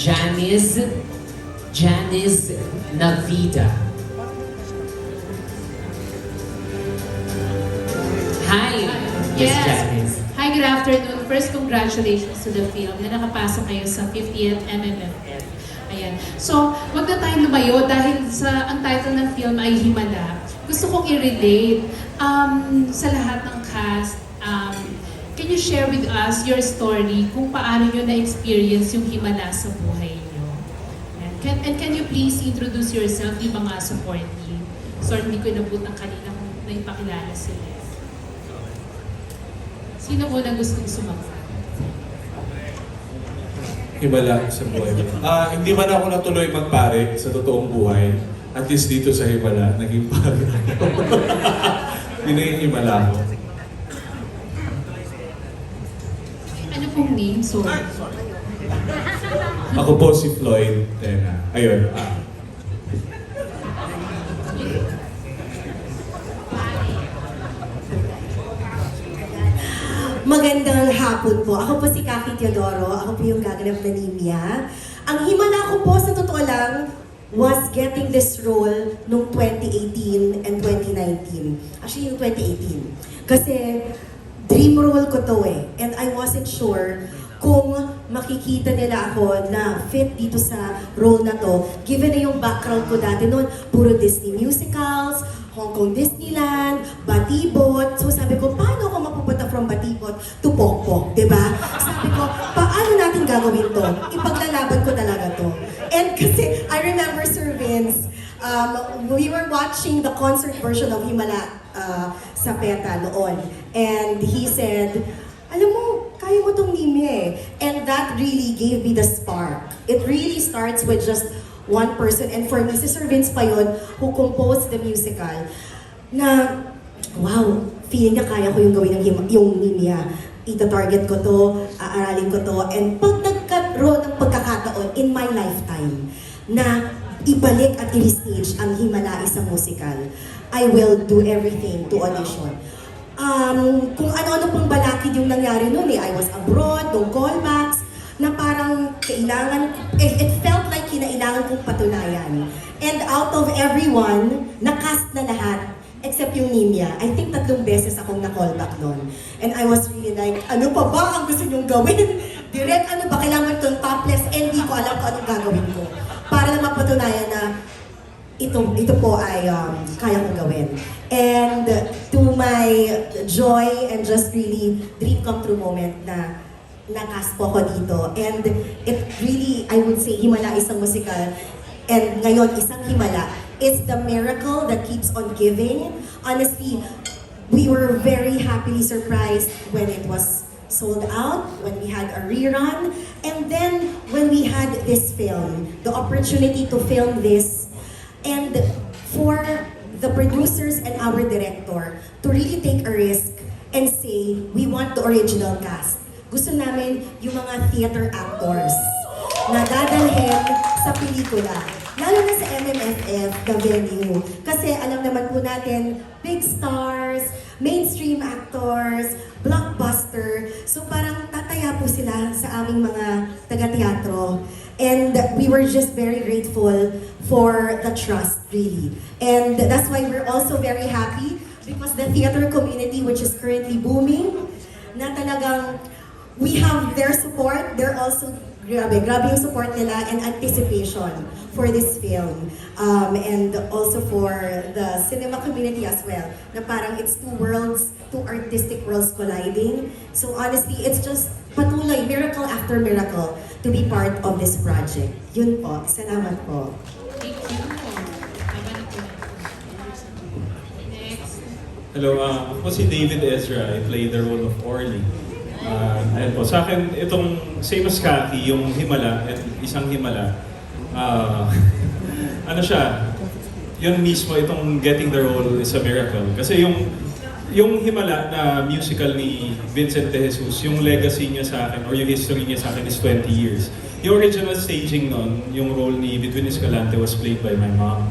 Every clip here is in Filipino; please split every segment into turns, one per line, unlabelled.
Janice, Janice Navida. Hi, Miss Janice.
Hi, good afternoon. First, congratulations to the film na nakapasok kayo sa 50th MMFF. Ayan. So, wag na tayong lumayo dahil sa ang title ng film ay Himala. Gusto kong i-relate um, sa lahat ng share with us your story kung paano nyo na-experience yung Himala sa buhay nyo? Ayan. Can, and can you please introduce yourself, yung mga support team? Sorry, hindi ko inabot ang kanina kung naipakilala sila. Sino mo na gustong sumagot?
Himala sa buhay mo. Ah, hindi man ako natuloy magpare sa totoong buhay. At least dito sa Himala, naging pare. Yun na yung Himala ko.
Pong name? Sorry.
Ako po si Floyd Tena. Ayun. Ah.
Magandang hapon po. Ako po si Kaki Teodoro. Ako po yung gaganap na Nimia. Ang himala ko po sa totoo lang was getting this role nung 2018 and 2019. Actually, yung 2018. Kasi dream role ko to eh. And I wasn't sure kung makikita nila ako na fit dito sa role na to. Given na yung background ko dati noon, puro Disney musicals, Hong Kong Disneyland, Batibot. So sabi ko, paano ako mapupunta from Batibot to Pokpok, di ba? Sabi ko, paano natin gagawin to? Ipaglalaban ko talaga to. And kasi, I remember Sir Vince, um, we were watching the concert version of Himala uh, sa PETA noon. And he said, alam mo, kaya mo tong Nime eh. And that really gave me the spark. It really starts with just one person. And for me, si Sir Vince pa yun, who composed the musical, na, wow, feeling niya kaya ko yung gawin ng yung Nimia. Ita-target ko to, aaralin ko to, and pag nagkaroon ng pagkakataon in my lifetime, na ibalik at i-stage ang Himala isang musical, I will do everything to audition um, kung ano-ano pang balakid yung nangyari noon eh. I was abroad, nung callbacks, na parang kailangan, it, it felt like kinailangan kong patunayan. And out of everyone, nakast na lahat, except yung Nimia. I think tatlong beses akong na-callback noon. And I was really like, ano pa ba ang gusto niyong gawin? Direct, ano ba, kailangan itong topless, and di ko alam kung anong gagawin ko. Para na mapatunayan na ito, ito po ay um, kaya kong gawin. And to my joy and just really dream come true moment na nakas po ako dito. And it really, I would say, Himala isang musical. And ngayon, isang Himala. It's the miracle that keeps on giving. Honestly, we were very happily surprised when it was sold out, when we had a rerun, and then when we had this film, the opportunity to film this and for the producers and our director to really take a risk and say, we want the original cast. Gusto namin yung mga theater actors na dadalhin sa pelikula. Lalo na sa MMFF, the venue. Kasi alam naman po natin, big stars, mainstream actors, blockbuster. So parang tataya po sila sa aming mga taga-teatro. And we were just very grateful for the trust, really. And that's why we're also very happy because the theater community, which is currently booming, na talagang we have their support. They're also, grabe, grabe yung support nila and anticipation for this film. Um, and also for the cinema community as well. Na parang it's two worlds, two artistic worlds colliding. So honestly, it's just patuloy, miracle after miracle to be part of this project. Yun po. Salamat po.
Thank you. Next.
Hello, uh, ako si David Ezra. I play the role of Orly. Uh, ayun po, sa akin, itong same as Cathy, yung Himala, at isang Himala, uh, ano siya, yun mismo, itong getting the role is a miracle. Kasi yung yung Himala na musical ni Vincent De Jesus, yung legacy niya sa akin, or yung history niya sa akin is 20 years. Yung original staging nun, yung role ni Between Escalante was played by my mom.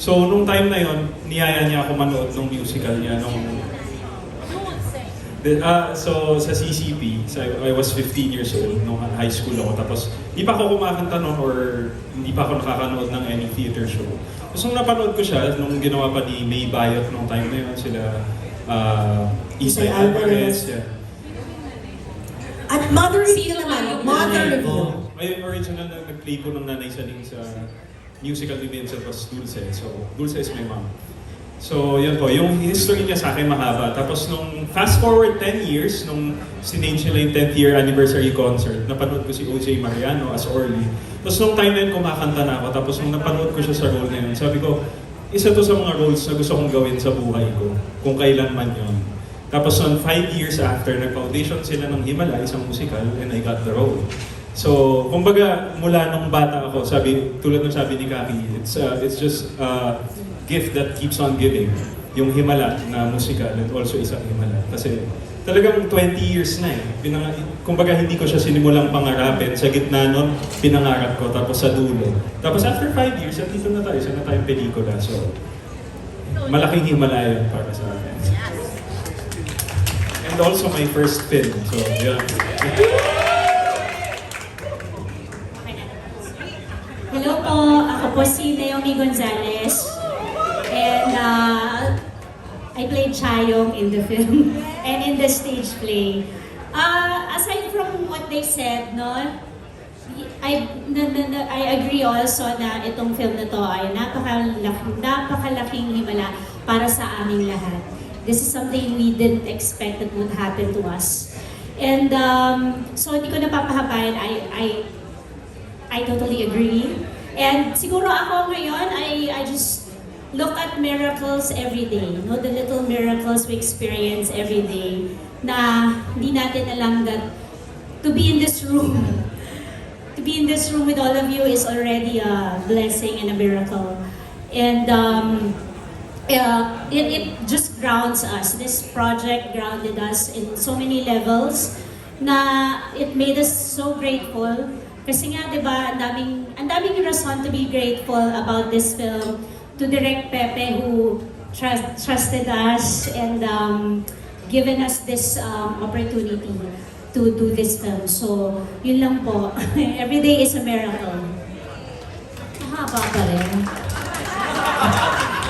So, nung time na yon, niyaya niya ako manood ng musical niya nung... The- ah, so, sa CCP, so I, I was 15 years old nung high school ako. Tapos, di pa ako kumakanta noon or hindi pa ako nakakanood ng any theater show. Tapos nung napanood ko siya, nung ginawa pa ni May Bayot nung time na yun, sila uh, Isay
Isay Alvarez.
Alvarez. Yeah.
At Mother Review
Sino
naman, Mother
nanay
Review.
Ay, original na nag-play po ng Nanay Saling sa musical ni Vincent was Dulce. So, Dulce is my mom. So, yun po. Yung history niya sa akin mahaba. Tapos nung fast forward 10 years, nung sinage yung 10th year anniversary concert, napanood ko si OJ Mariano as Orly. Tapos nung time na yun, kumakanta na ako. Tapos nung napanood ko siya sa role na yun, sabi ko, isa to sa mga roles na gusto kong gawin sa buhay ko. Kung kailan man yun. Tapos on five years after, nagpa-audition sila ng Himala, isang musical, and I got the role. So, kumbaga, mula nung bata ako, sabi, tulad ng sabi ni Kaki, it's, uh, it's just a gift that keeps on giving. Yung Himala na musical and also isang Himala. Kasi talagang 20 years na eh. Pinang, kumbaga, hindi ko siya sinimulang pangarapin. Sa gitna nun, pinangarap ko. Tapos sa dulo. Tapos after 5 years, at dito na tayo. Isa na tayong pelikula. So, malaking Himala yun para sa akin. And also my first film. So, yeah.
Hello po, ako si Naomi Gonzalez. And uh, I played Chayong in the film and in the stage play. Uh, aside from what they said, no, I, na, na, na, I agree also na itong film na to ay napakalaking, napakalaking himala para sa aming lahat. This is something we didn't expect that would happen to us. And um, so hindi ko napapahabayan, I, I I totally agree. And siguro ako ngayon, I, I just look at miracles every day. No? The little miracles we experience every day na hindi natin alam that to be in this room, to be in this room with all of you is already a blessing and a miracle. And um, uh, it, it just grounds us. This project grounded us in so many levels na it made us so grateful. Kasi nga, di ba, ang daming, ang daming rason to be grateful about this film to Direct Pepe who trust, trusted us and um, given us this um, opportunity to do this film. So, yun lang po. Every day is a miracle. Mahaba pa rin.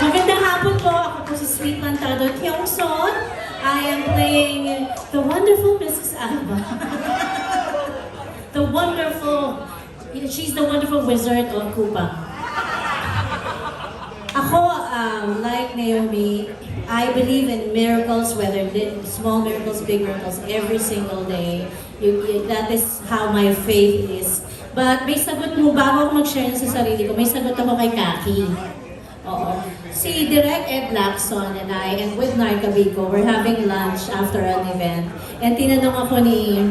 Magandang hapon po. Ako po si Sweet Lantado Kyongson. I am playing the wonderful Mrs. Alba. wonderful, she's the wonderful wizard of Kupa.
Ako, um, like Naomi, I believe in miracles, whether small miracles, big miracles, every single day. You, you- that is how my faith is. But may sagot mo, bago ako mag-share sa sarili ko, may sagot ako kay Kaki. Oo. Si Direk Ed Lacson and I, and with Narca Bico, we're having lunch after an event. And tinanong ako ni,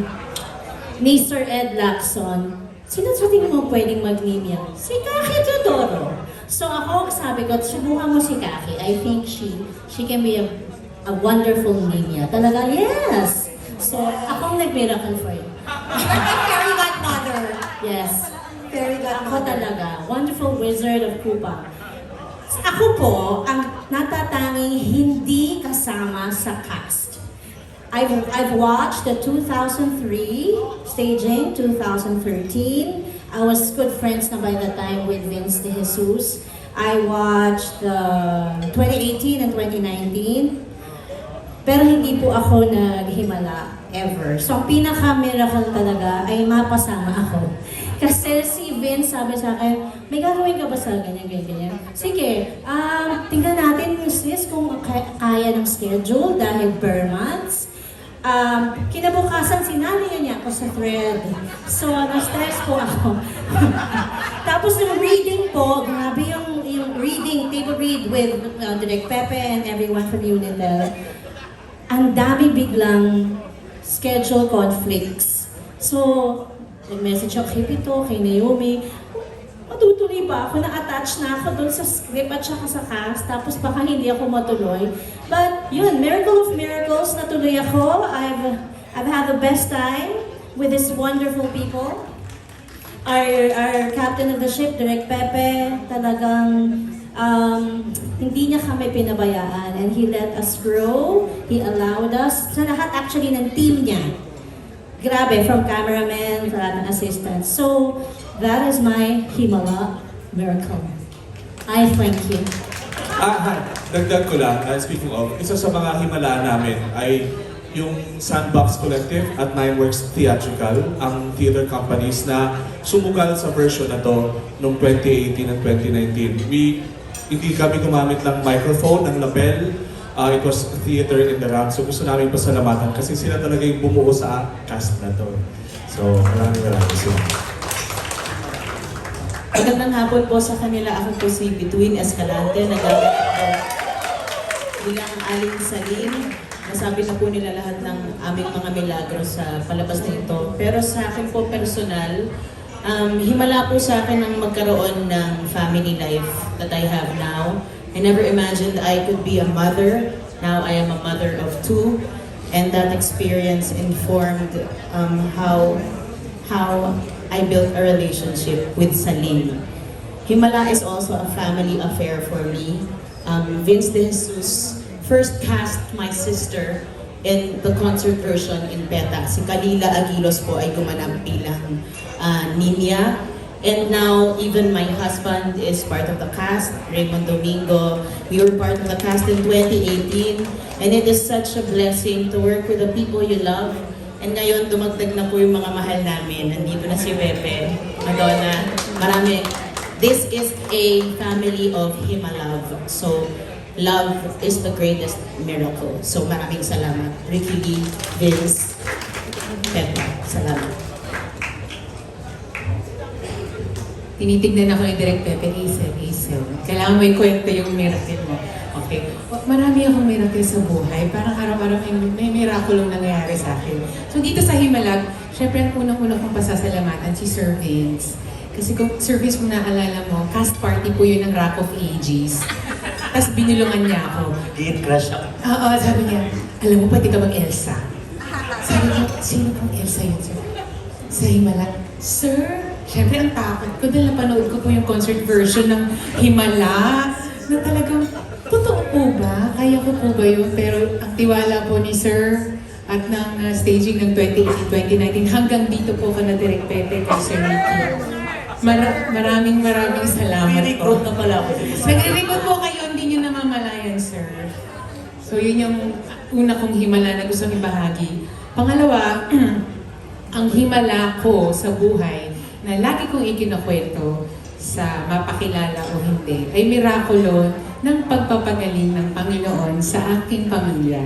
Sir Ed Lacson, sino sa tingin mo pwedeng mag-name yan? Si Kaki Teodoro. So ako, sabi ko, subukan mo si Kaki. I think she she can be a, a wonderful name niya. Talaga, yes! So, akong nag-miracle for you.
Fairy Godmother.
Yes.
Fairy
Ako
Godmother.
talaga, wonderful wizard of Kupa. Ako po, ang natatanging hindi kasama sa cast. I've, I've watched the 2003 staging, 2013. I was good friends na by the time with Vince De Jesus. I watched the 2018 and 2019. Pero hindi po ako naghimala ever. So, ang pinaka-miracle talaga ay mapasama ako. Kasi si Vince sabi sa akin, may gagawin ka ba sa ganyan, ganyan, ganyan? Sige, um, tingnan natin, sis, kung ka- kaya ng schedule dahil per months. Um, kinabukasan, sinali niya ako sa thread. So, na-stress po ako. Tapos yung reading po, grabe yung, yung reading, table read with uh, Direk Pepe and everyone from Unitel ang dami biglang schedule conflicts. So, nag-message ako kay Pito, kay Naomi, matutuloy ba ako? Na-attach na ako doon sa script at saka sa cast, tapos baka hindi ako matuloy. But yun, miracle of miracles, natuloy ako. I've, I've had the best time with these wonderful people. Our, our captain of the ship, Direk Pepe, talagang um, hindi niya kami pinabayaan and He let us grow. He allowed us, sa lahat actually ng team niya. Grabe, from cameraman, from lahat ng assistants. So, that is my Himala miracle. I thank you.
Ah, ha, dagdag ko lang, uh, speaking of, isa sa mga himala namin ay yung Sandbox Collective at Nineworks Theatrical, ang theater companies na sumugal sa version na to noong 2018 at 2019. We, hindi kami gumamit ng microphone, ng label, uh, it was theater in the round. So gusto namin pasalamatan kasi sila talaga yung bumuo sa cast na to. So maraming maraming salamat.
Magandang hapon po sa kanila. Ako po si Between Escalante. Nagagamit po bilang Aling Salim. Nasabi na po nila lahat ng aming mga milagro sa palabas na ito. Pero sa akin po personal, um, himala po sa akin ang magkaroon ng family life that I have now. I never imagined I could be a mother. Now I am a mother of two. And that experience informed um, how how I built a relationship with Salim. Himala is also a family affair for me. Um, Vince De Jesus first cast my sister in the concert version in Beta. Si Kalila Aguilos po ay gumanap bilang uh, Ninya. And now, even my husband is part of the cast, Raymond Domingo. We were part of the cast in 2018. And it is such a blessing to work with the people you love And ngayon, dumagdag na po yung mga mahal namin. Nandito na si Pepe, Madonna, marami. This is a family of Himalove. So, love is the greatest miracle. So, maraming salamat. Ricky Lee, Vince, Pepe, salamat.
Tinitignan ako ni Direk Pepe, Hazel, Hazel. Kailangan may kwento yung miracle mo. Okay. Marami akong miracle sa buhay. Parang araw-araw may, may miracle ang nangyayari sa akin. So dito sa Himalag, syempre ang unang-unang kong pasasalamatan si Sir Vince. Kasi kung Sir Vince, kung naalala mo, cast party po yun ng Rock of Ages. Tapos binulungan niya ako.
Gate crush ako.
Oo, sabi niya, alam mo, pwede ka mag-Elsa. Sabi ko, sino pong Elsa yun, sir? Sa Himala. Sir, syempre ang takot ko dahil napanood ko po yung concert version ng Himala na talagang, totoo po ba? Kaya ko po ba yun? Pero ang tiwala po ni Sir at ng uh, staging ng 2018-2019 hanggang dito po ka na direct Pepe kay Sir Ricky. Mara- maraming maraming salamat po.
Recruit na pala ako.
Nagre-record po kayo, hindi nyo namamalayan, sir. So yun yung una kong himala na gustong ibahagi. Pangalawa, ang himala ko sa buhay na lagi kong ikinakwento sa mapakilala o hindi ay mirakulo ng pagpapagaling ng Panginoon sa aking pamilya.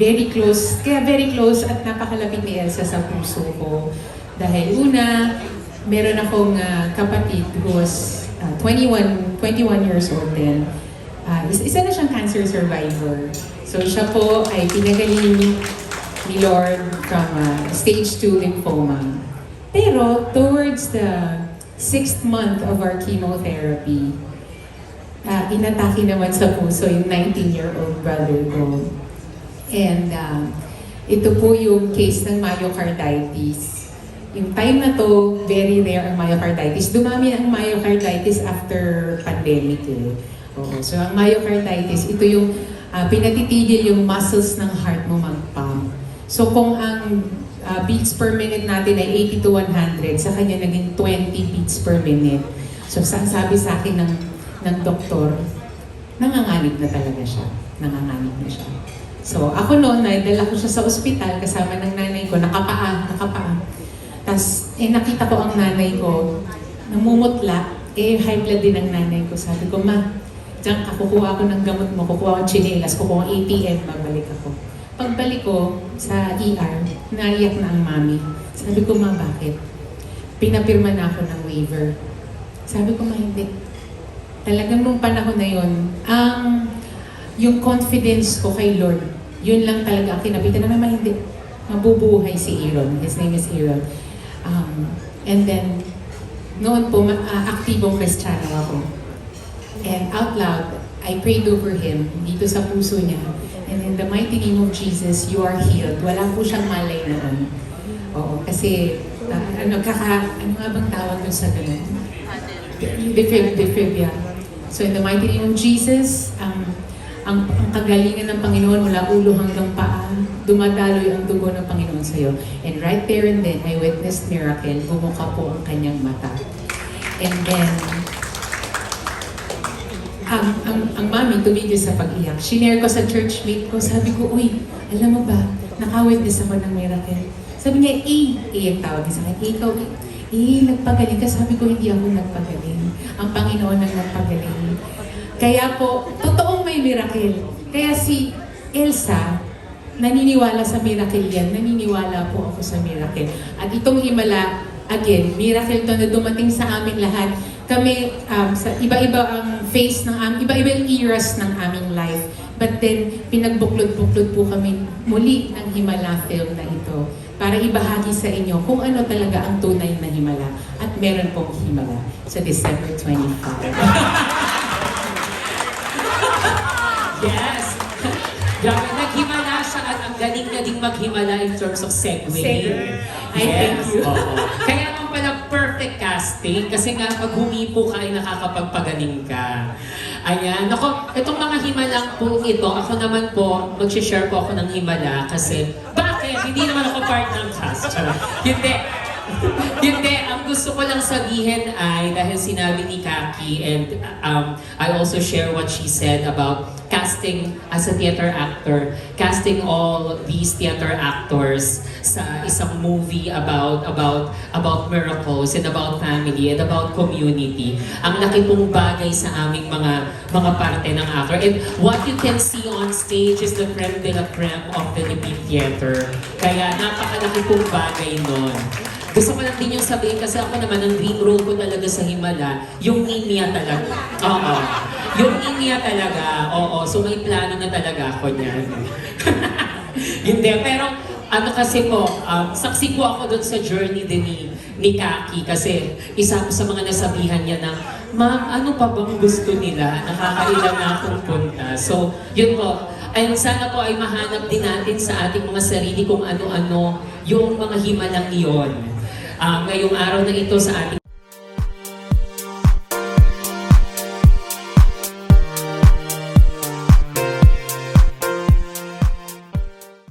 Very close, kaya very close at napakalapit ni Elsa sa puso ko. Dahil una, meron akong ah, kapatid who was ah, 21, 21 years old then. Ah, is- isa na siyang cancer survivor. So siya po ay pinagaling ni Lord from ah, stage 2 lymphoma. Pero towards the sixth month of our chemotherapy, ah, inatake naman sa puso yung 19-year-old brother ko. And ah, ito po yung case ng myocarditis. Yung time na to, very rare ang myocarditis. Dumami ang myocarditis after pandemic eh. Oo. So ang myocarditis, ito yung ah, pinatitigil yung muscles ng heart mo mag-pump. So kung ang ah, beats per minute natin ay 80 to 100, sa kanya naging 20 beats per minute. So sa sabi sa akin ng, ng doktor, nanganganib na talaga siya. Nanganganib na siya. So ako noon, naidala ko siya sa ospital kasama ng nanay ko, nakapaa, nakapaa. Tapos, eh, nakita ko ang nanay ko, namumutla, eh, high blood din ang nanay ko. Sabi ko, ma, diyan ka, kukuha ako ng gamot mo, kukuha akong chinelas, kukuha akong ATM, babalik ako. Pagbalik ko sa ER, naiyak na ang mami. Sabi ko, ma, bakit? Pinapirma na ako ng waiver. Sabi ko, ma, hindi. Talagang nung panahon na yon, ang yung confidence ko kay Lord, yun lang talaga ang kinabitan naman, ma, hindi. Mabubuhay si Aaron. His name is Aaron. Um, and then, noon po, ah, aktibong Kristiyano ako. And out loud, I prayed over him dito sa puso niya. And in the mighty name of Jesus, you are healed. Wala po siyang malay noon. Oo, kasi ah, ano, kaka, ano nga bang tawag dun sa ganun? Defib, defib, yeah. So in the mighty name of Jesus, ang ang, ang kagalingan ng Panginoon mula ulo hanggang paa, dumadaloy ang dugo ng Panginoon sa iyo. And right there and then, I witnessed miracle, bumuka po ang kanyang mata. And then, ang, ang, ang mami tumigil sa pag-iyak. Shinare ko sa churchmate ko, sabi ko, uy, alam mo ba, nakawitness ako ng miracle. Sabi niya, eh, eh, ang tawag niya sa akin, eh, ikaw, eh, eh, nagpagaling ka. Sabi ko, hindi ako nagpagaling. Ang Panginoon ang nagpagaling. Kaya po, totoong may miracle. Kaya si Elsa, naniniwala sa miracle yan. Naniniwala po ako sa miracle. At itong himala, again, miracle to na dumating sa amin lahat. Kami, um, sa iba-iba ang face ng aming, iba-iba ang eras ng aming life. But then, pinagbuklod-buklod po kami muli ng Himala film na ito para ibahagi sa inyo kung ano talaga ang tunay na Himala. At meron pong Himala sa December 25.
Yes! At ding maghimala in terms of segue.
Segue. I
yes,
thank you.
oo. Kaya naman pala perfect casting kasi nga pag humipo ka ay nakakapagpagaling ka. Ayan. Ako, itong mga himalang po ito, ako naman po, mag-share po ako ng himala kasi bakit? Hindi naman ako part ng cast. Hindi. Hindi, ang gusto ko lang sabihin ay dahil sinabi ni Kaki and um, I also share what she said about casting as a theater actor, casting all these theater actors sa isang movie about about about miracles and about family and about community. Ang laki pong bagay sa aming mga mga parte ng actor. And what you can see on stage is the creme de la creme of Philippine theater. Kaya napakalaki pong bagay nun. Gusto ko lang din yung sabihin kasi ako naman, ang dream role ko talaga sa Himala, yung Ninya talaga. Oo. Yung Ninya talaga. Oo. So may plano na talaga ako niyan. Hindi. Pero ano kasi po, um, saksi po ako doon sa journey din ni, ni Kaki kasi isa ko sa mga nasabihan niya na, Ma'am, ano pa bang gusto nila? Nakakailan na akong punta. So, yun po. And sana po ay mahanap din natin sa ating mga sarili kung ano-ano yung mga himalang iyon. Ah, ngayong araw na ito sa ating